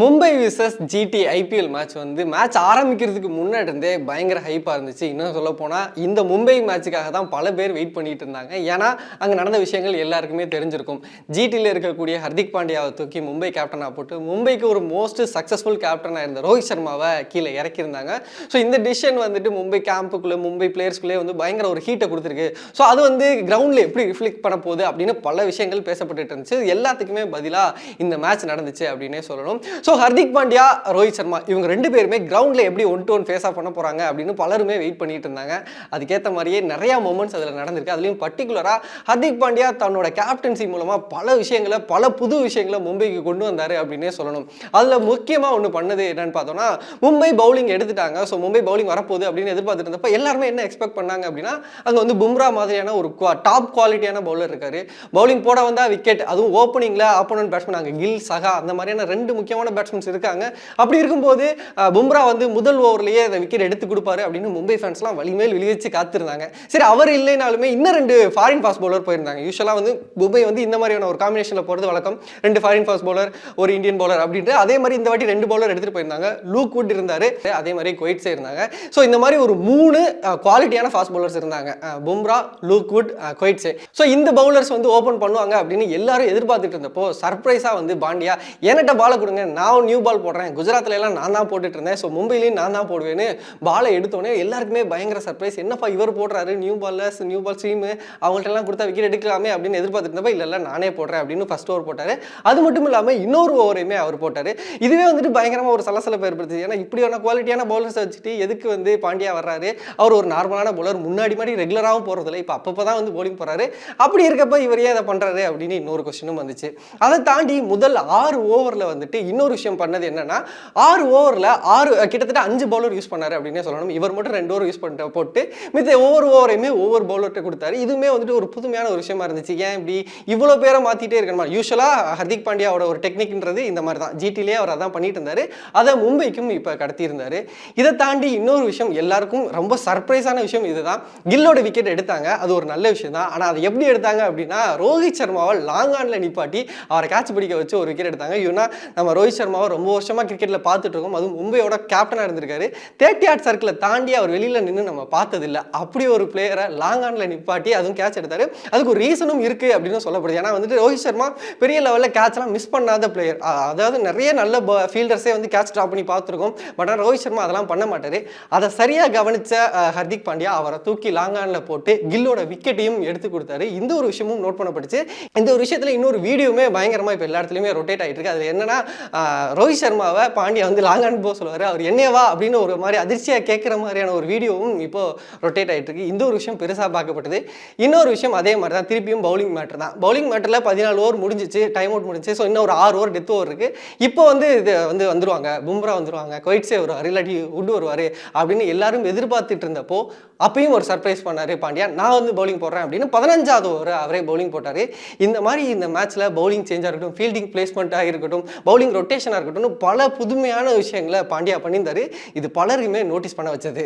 Mumbai versus GT IPL match வந்து match ஆரம்பிக்கிறதுக்கு முன்னாடி இருந்தே பயங்கர ஹைப்பாக இருந்துச்சு. இன்னும் சொல்ல போனால் இந்த மும்பை மேட்சுக்காக தான் பல பேர் வெயிட் பண்ணிட்டு இருந்தாங்க. ஏன்னா அங்கே நடந்த விஷயங்கள் எல்லாருக்குமே தெரிஞ்சிருக்கும். ஜிடியில் இருக்கக்கூடிய ஹர்திக் பாண்டியாவை தூக்கி மும்பை கேப்டனாக போட்டு மும்பைக்கு ஒரு மோஸ்ட் சக்ஸஸ்ஃபுல் கேப்டனாக இருந்த ரோஹித் சர்மாவை கீழே இறக்கியிருந்தாங்க. ஸோ இந்த டிசிஷன் வந்துட்டு மும்பை கேம்புக்குள்ளே மும்பை பிளேயர்ஸ்குள்ளே வந்து பயங்கர ஒரு ஹீட்டை கொடுத்துருக்கு. ஸோ அது வந்து கிரவுண்டில் எப்படி ரிஃப்ளெக்ட் பண்ண போகுது அப்படின்னு பல விஷயங்கள் பேசப்பட்டுட்டு இருந்துச்சு. எல்லாத்துக்குமே பதிலாக இந்த மேட்ச் நடந்துச்சு அப்படின்னே சொல்லணும். ஸோ ஹர்திக் பாண்டியா ரோஹித் சர்மா இவங்க ரெண்டு பேருமே கிரவுண்டில் எப்படி one to one face off பண்ண போகிறாங்க அப்படின்னு பலருமே வெயிட் பண்ணிட்டு இருந்தாங்க. அதுக்கேற்ற மாதிரியே நிறையா மூமெண்ட்ஸ் அதில் நடந்திருக்கு. அதுலேயும் பர்டிகுலராக ஹர்திக் பாண்டியா தன்னோட கேப்டன்சி மூலமாக பல விஷயங்களை பல புது விஷயங்களை மும்பைக்கு கொண்டு வந்தார் அப்படின்னே சொல்லணும். அதில் முக்கியமாக ஒன்று பண்ணது என்னன்னு பார்த்தோம்னா மும்பை பவுலிங் எடுத்துட்டாங்க. ஸோ மும்பை பவுலிங் வரப்போகுது அப்படின்னு எதிர்பார்த்துட்டு இருந்தப்போ எல்லாருமே என்ன எக்ஸ்பெக்ட் பண்ணாங்க அப்படின்னா அங்கே வந்து பும்ரா மாதிரியான ஒரு டாப் குவாலிட்டியான பவுலர் இருக்காரு. பவுலிங் போட வந்தால் விக்கெட் அதுவும் ஓப்பனிங்கில் ஆப்போனன்ட் பேட்ஸ்மேன் அங்கே கில் சகா அந்த மாதிரியான ரெண்டு முக்கியமான பேட்ஸ்மேன்ஸ் இருக்காங்க. அப்படி இருக்கும்போது பும்ரா வந்து முதல் ஓவர்லேயே அந்த விக்கெட் எடுத்து கொடுப்பாரு அப்படின்னு மும்பை ஃபேன்ஸ்லாம் வலிமேல் வெளி காத்திருந்தாங்க. சரி அவர் இல்லைனாலுமே இன்னும் ரெண்டு ஃபாரின் ஃபாஸ்ட் பவுலர் போயிருந்தாங்க. யூஸ்வலாக வந்து மும்பை வந்து இந்த மாதிரியான ஒரு காம்பினேஷனில் போகிறது வழக்கம். ரெண்டு ஃபாரின் ஃபாஸ்ட் பவுலர் ஒரு இந்தியன் பவுலர் அப்படின்ட்டு. அதே மாதிரி இந்த வாட்டி ரெண்டு பவுலர் எடுத்துகிட்டு போயிருந்தாங்க. லூக் வுட் இருந்தார். அதே மாதிரி குவைட்ஸே இருந்தாங்க. ஸோ இந்த மாதிரி ஒரு மூணு குவாலிட்டியான ஃபாஸ்ட் பவுலர்ஸ் இருந்தாங்க. பும்ரா லூக் வுட் குவைட்ஸே ஸோ இந்த பவுலர்ஸ் வந்து ஓப்பன் பண்ணுவாங்க அப்படின்னு எல்லாரும் எதிர்பார்த்துட்டு இருந்தப்போ சர்ப்ரைஸாக வந்து பாண்டியா என்கிட்ட பால கொடுங்க? நான் நியூ பால் போடுறேன். குஜராத்ல எல்லாம் நான் தான் போட்டுட்டு இருந்தேன். ஸோ மும்பையிலையும் நான் தான் போடுவேன்னு பாலை எடுத்தோடனே எல்லாருக்குமே பயங்கர சர்ப்ரைஸ் என்னப்பா இவர் போடுறாரு? நியூ பால்ல நியூ பால் ஸ்ட்ரீமு அவங்கள்ட்ட எல்லாம் கொடுத்தா விக்கெட் எடுக்கலாமே அப்படின்னு எதிர்பார்த்துட்டு இருந்தப்ப இல்லை இல்லை நானே போடுறேன் அப்படின்னு ஃபர்ஸ்ட் ஓவர் போட்டார். அது மட்டும் இல்லாமல் இன்னொரு ஓவரையுமே அவர் போட்டார். இதுவே வந்துட்டு பயங்கரமாக ஒரு சலசலப்பு ஏற்படுத்துச்சு ஏன்னா இப்படியான குவாலிட்டியான பவுலர்ஸ் வச்சுட்டு எதுக்கு வந்து பாண்டியா வர்றாரு? அவர் ஒரு நார்மலான பவுலர் முன்னாடி மாதிரி ரெகுலராகவும் போகிறதில்ல இப்போ அப்பப்போ தான் வந்து போலிங் போகிறாரு அப்படி இருக்கப்ப இவர் ஏன் அதை பண்ணுறாரு அப்படின்னு இன்னொரு கொஸ்டினும் வந்துச்சு. அதை தாண்டி முதல் ஆறு ஓவரில் வந்துட்டு இன்னொரு விஷயம் பண்ணது என்னன்னா ஆறு ஓவரில் ஆறு கிட்டத்தட்ட அஞ்சு பவுலர் யூஸ் பண்ணார் அப்படின்னே சொல்லணும். இவர் மட்டும் ரெண்டு ஓவர் யூஸ் பண்ணிட்டு போட்டு மித்த ஒவ்வொரு ஓவரையுமே ஒவ்வொரு பவுலர்கிட்ட கொடுத்தாரு. இதுவுமே வந்துட்டு ஒரு புதுமையான ஒரு விஷயமா இருந்துச்சு. ஏன் இப்படி இவ்வளோ பேரை மாற்றிட்டே இருக்கணுமா? யூஸ்வலாக ஹர்திக் பாண்டியாவோட ஒரு டெக்னிக்ன்றது இந்த மாதிரி தான். ஜிடிலேயே அவர் அதான் பண்ணிட்டு இருந்தார். அதை மும்பைக்கும் இப்போ கடத்தியிருந்தார். இதை தாண்டி இன்னொரு விஷயம் எல்லாருக்கும் ரொம்ப சர்ப்ரைஸான விஷயம் இதுதான். கில்லோட விக்கெட் எடுத்தாங்க. அது ஒரு நல்ல விஷயம் தான். ஆனால் அதை எப்படி எடுத்தாங்க அப்படின்னா ரோஹித் சர்மாவை லாங் ஆனில் நிப்பாட்டி அவரை கேட்ச் பிடிக்க வச்சு ஒரு விக்கெட் எடுத்தாங்க. ஏன்னா நம்ம ரோஹித் சர்மாவை ரொம்ப வருஷமா கிரிக்கெட்டில் பார்த்துட்டு இருக்கோம் அதுவும் மும்பையோட கேப்டனாக இருந்திருக்காரு. தேர்ட்டி ஆட் சர்க்கிளை தாண்டி அவர் வெளியில் நின்று நம்ம பார்த்ததில்ல. அப்படி ஒரு பிளேயரை லாங் ஆனில் நிப்பாட்டி அதுவும் கேட்ச் எடுத்தாரு. அதுக்கு ஒரு ரீசனும் இருக்குது அப்படின்னு சொல்லப்படுது. ஏன்னா வந்துட்டு ரோஹித் சர்மா பெரிய லெவலில் கேட்ச்லாம் மிஸ் பண்ணாத பிளேயர் அதாவது நிறைய நல்ல ஃபீல்டர்ஸே வந்து கேட்ச் ட்ராப் பண்ணி பார்த்துருக்கோம். பட் ஆனால் ரோஹித் சர்மா அதெல்லாம் பண்ண மாட்டார். அதை சரியாக கவனிச்ச ஹர்திக் பாண்டியா அவரை தூக்கி லாங் ஆனில் போட்டு கில்லோட விக்கெட்டையும் எடுத்து கொடுத்தாரு. இந்த ஒரு விஷயமும் நோட் பண்ணப்பட்டுச்சு. இந்த ஒரு விஷயத்தில் இன்னொரு வீடியோவுமே பயங்கரமாக இப்போ எல்லா இடத்துலையுமே ரொட்டேட் ஆகிட்டு இருக்கு. அதில் என்னன்னா ரோஹித் சர்மாவை பாண்டியா வந்து லாங் ஆன் போக சொல்லுவார். அவர் என்னையவா அப்படின்னு ஒரு மாதிரி அதிர்ச்சியாக கேட்குற மாதிரியான ஒரு வீடியோவும் இப்போ ரொட்டேட் ஆகிட்டு இருக்கு. இந்த ஒரு விஷயம் பெருசாக பார்க்கப்பட்டது. இன்னொரு விஷயம் அதே மாதிரி தான் திருப்பியும் பவுலிங் மேட்டர் தான். பவுலிங் மேட்டரில் பதினாலு ஓவர் முடிஞ்சிச்சு டைம் அவுட் முடிஞ்சிச்சு. ஸோ இன்னும் ஒரு ஆறு ஓவர் டெத் ஓவர் இருக்குது இப்போ வந்து இது வந்து வந்துருவாங்க. பும்ரா வந்துருவாங்க. கொயிட்ஸே வருவார். இல்லாட்டி உட் வருவார் அப்படின்னு எல்லாரும் எதிர்பார்த்துட்டு இருந்தப்போ அப்பயும் ஒரு சர்ப்ரைஸ் பண்ணார் பாண்டியா. நான் வந்து பவுலிங் போடுறேன் அப்படின்னு பதினஞ்சாவது ஓவர் அவரே பவுலிங் போட்டார். இந்த மாதிரி இந்த மேட்ச்சில் பவுலிங் சேஞ்சாக இருக்கட்டும் ஃபீல்டிங் பிளேஸ்மெண்ட்டாக இருக்கட்டும் பவுலிங் ரொட்டேஷனாக இருக்கட்டும் பல புதுமையான விஷயங்களை பாண்டியா பண்ணியிருந்தாரு. இது பலருக்குமே நோட்டீஸ் பண்ண வச்சது.